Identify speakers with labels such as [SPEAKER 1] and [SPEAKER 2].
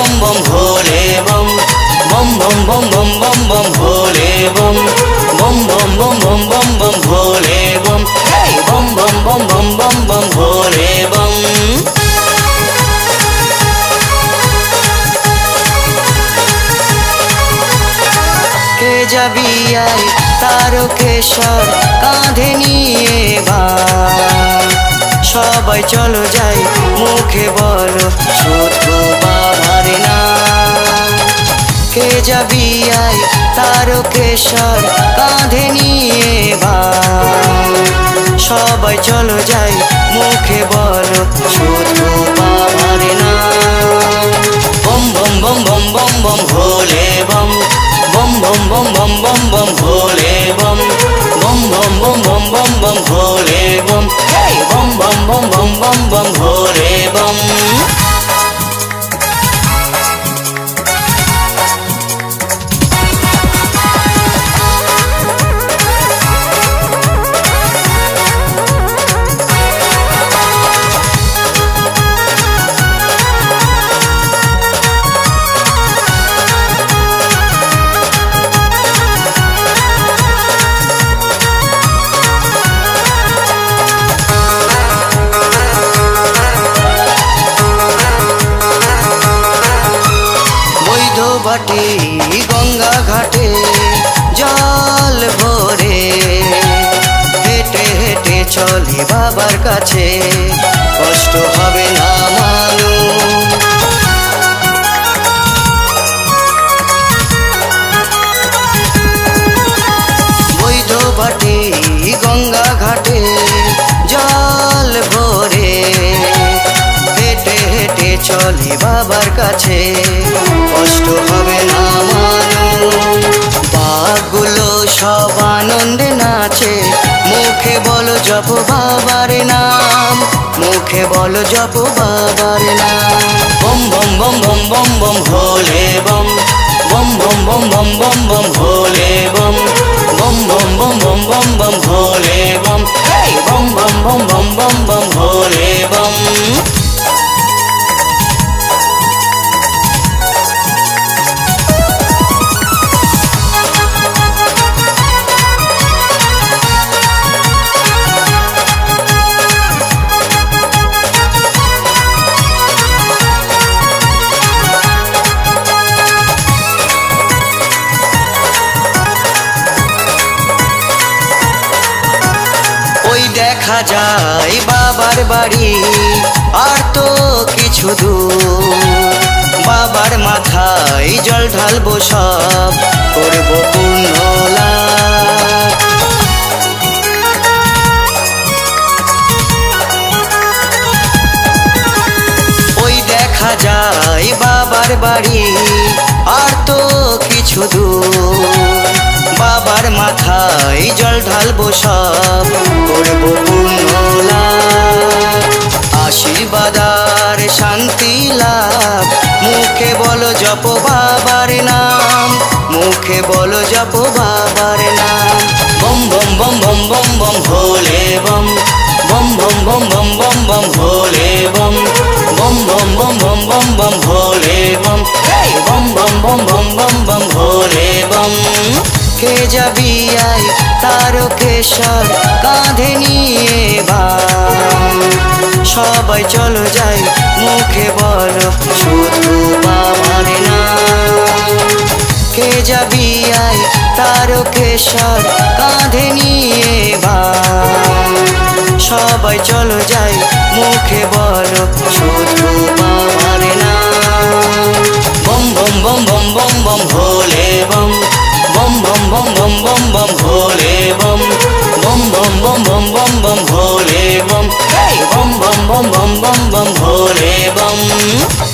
[SPEAKER 1] bom bom ভোলে bom bom bom bom bom bom bom ভোলে bom bom bom bom bom bom bom ভোলে bom hey bom bom bom bom bom bom ভোলে bom কে যাবি আয় তারকেশ্বর কাঁধে নিয়ে বা সবাই চলো যাই মুখে বলো যাবি আয় তারকেশ্বর কাঁধে নিয়ে ভাই সবাই চলো যাই মুখে বলো শুধু বাবার bomb bomb bomb bomb bomb bomb Bhole bomb bomb bomb bomb bomb bomb bomb Bhole bomb bomb bomb bomb bomb bomb bomb Bhole bomb bomb bomb bomb bomb bomb bomb Bhole বাটি গঙ্গা ঘাটে জল ভরে। হেঁটে হেঁটে চলে বাবার কাছে, কষ্ট হবে না মানু বৈধ বাটি, গঙ্গা ঘাটে জল ভরে। হেঁটে হেঁটে চলে বাবার কাছে। সব আনন্দে নাচে মুখে বলো জপ বাবার নাম মুখে বলো জপ বাবার নাম bomb bomb bomb bomb bomb bomb Bhole bomb bomb bomb bomb bomb bomb bomb Bhole bomb bomb bomb bomb bomb bomb দেখা যায় বাবার বাড়ি, আর তো কিছু বাবার মাথায় জল ঢালবো সব, করব ওই দেখা যায় বাবার বাড়ি, আর তো কিছু দূর। বাবার মাথায় জল ঢালবো সব করব পূর্ণ লাভ। আশীর্বাদ আর শান্তি লাভ মুখে বলো জপ বাবার নাম মুখে বলো জপ বাবার নাম bomb bomb bomb bomb bomb bomb Bhole bomb bomb bomb bomb bomb bomb bomb Bhole bomb bomb bomb bomb bomb bomb bomb Bhole bomb bomb bomb bomb bomb bomb bomb Bhole bomb কে যাবি আয় তারকেশ্বর কাঁধে নিয়ে ভাই সবাই চলো যাই মুখে বলো শুধু বাবার নাম কে যাবি আয় তারকেশ্বর কাঁধে নিয়ে ভাই সবাই চলো যাই মুখে বলো শুধু বাবার নাম bomb bomb bomb bomb bomb bomb Bhole Bhole বম এই বম বম বম